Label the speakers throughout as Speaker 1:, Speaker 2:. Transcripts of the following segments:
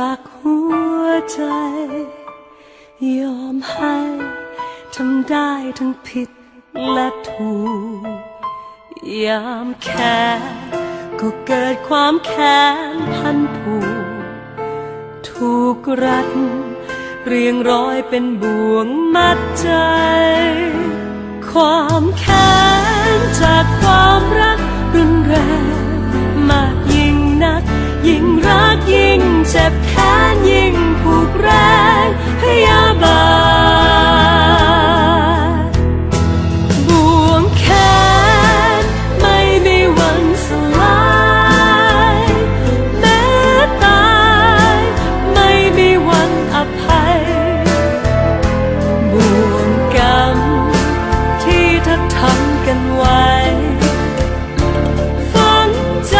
Speaker 1: ปากหัวใจ ยอมให้ทั้งได้ทั้งผิดและถูก ยามแค่ก็เกิดความแค้นพันผูกถูกรัดเรียงร้อยเป็นบ่วงมัดใจ ความแค้น เจ็บแค้นยิ่งผูกแรงพยาบาทบ่วงแค้นไม่มีวันสลายแม้ตายไม่มีวันอภัยบ่วงกรรมที่ทักทำกันไว้ฝังใจ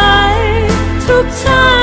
Speaker 1: ทุกชา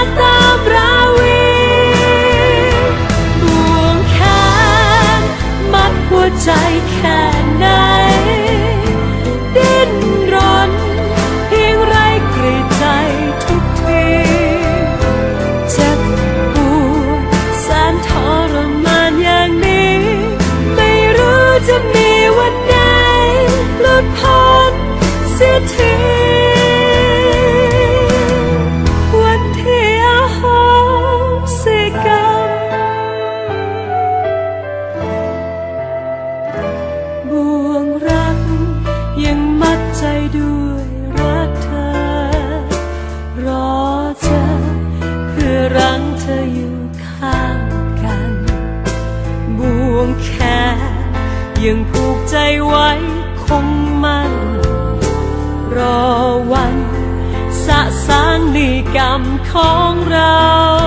Speaker 1: ผูกใจไว้คงมั่นรอวัน สะสางนิกรรมของเรา